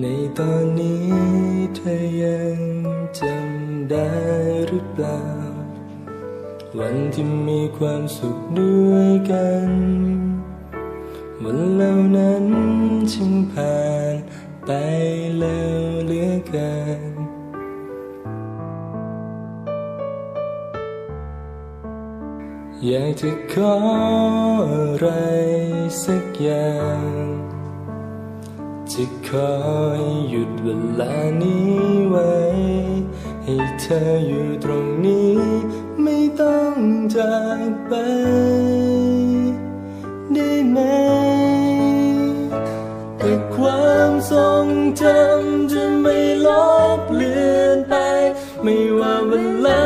ในตอนนี้เธอยังจำได้หรือเปล่า วันที่มีความสุขด้วยกัน วันเหล่านั้นช่างผ่านไปแล้วเหลือเกินอยากจะขออะไรสักอย่าง จะคอยหยุดเวลานี้ไว้ ให้เธออยู่ตรงนี้ ไม่ต้องจากไป ได้ไหม แต่ความทรงจำจะไม่ลบเลือนไป ไม่ว่าเวลา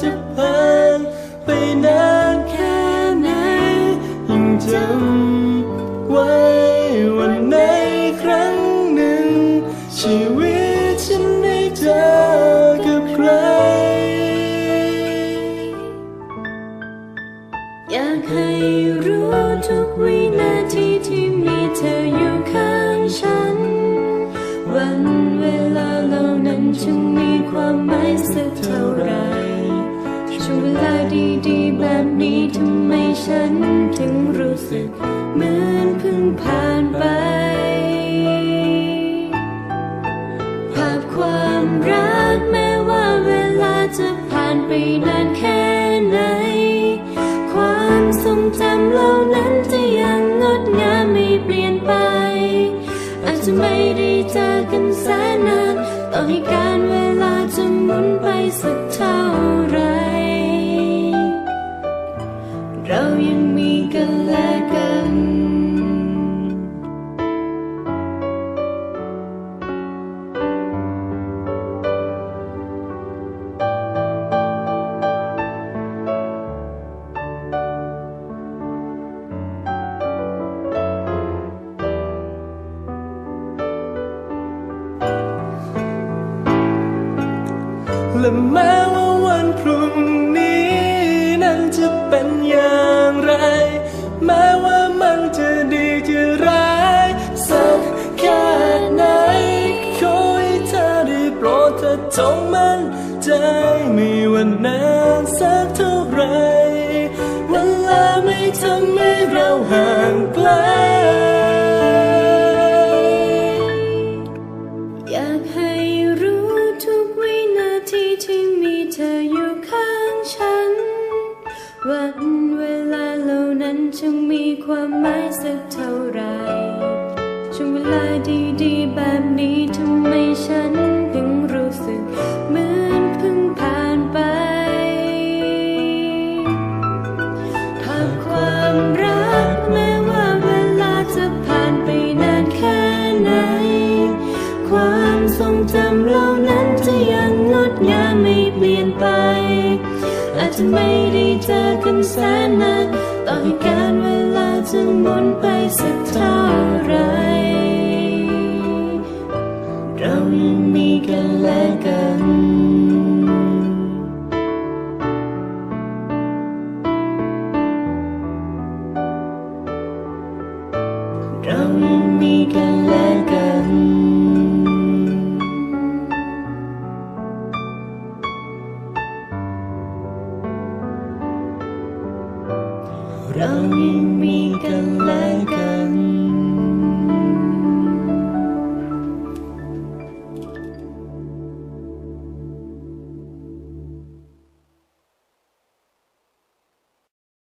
จะผ่านไปนานแค่ไหน ยิ่งจำไว้ วิตฉันได้เจอกับใคร อยากให้รู้ทุกวินาทีที่มีเธออยู่ข้างฉัน วันเวลาเหล่านั้นจึงมีความหมายสักเท่าไรช่วงเวลาดีๆ แบบนี้ทำไมฉันถึงรู้สึกเหมือนเพิ่งผ่านไป จะผ่านไปนานแค่ไหน ความทรงจำเหล่านั้นจะยังงดงามไม่เปลี่ยนไป อาจจะไม่ได้เจอกันแสนนาน ต่อให้การเวลาจะหมุนไปสัก และแม้ว่าวันพรุ่งนี้ นั้นจะเป็นอย่างไร แม้ว่ามันจะดีจะร้ายสักแค่ไหนขอให้เธอได้โปรดเธอจงมั่นใจม่วันนานสักเท่าไรเวลาไม่ทำให้เราห่างไกล เธออยู่ข้างฉัน วันเวลาเหล่านั้นจึงมีความหมายสักเท่าไรช่วงเวลาดีๆ แบบนี้ทำไมฉันถึงรู้สึกเหมือนเพิ่งผ่านไปภาพความรักแม้ว่าเวลาจะผ่านไปนานแค่ไหน ความทรงจำเหล่านั้นจะยัง ดงามไม่เปลี่ยนไป อาจจะไม่ได้เจอกันแสนนานต่อให้การเวลาจะหมุนไปสักเท่าไร เรายังมีกันและกันเรายังมีกันและกัน 让隐秘更来更